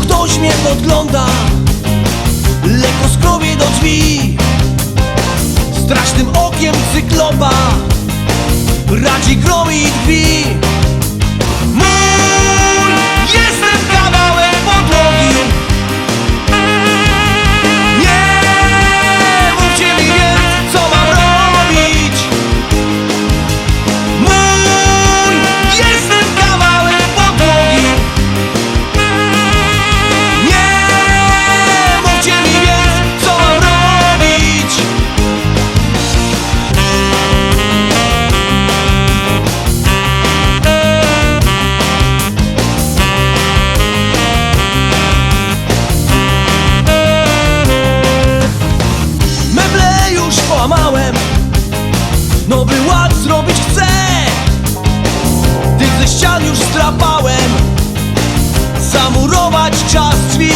Ktoś mnie podgląda. Lekko skrobie do drzwi. Strasznym okiem cyklopa. Radzi gromi i drzwi Nowy ład zrobić chcę Tych ze ścian już strapałem Zamurować czas drzwi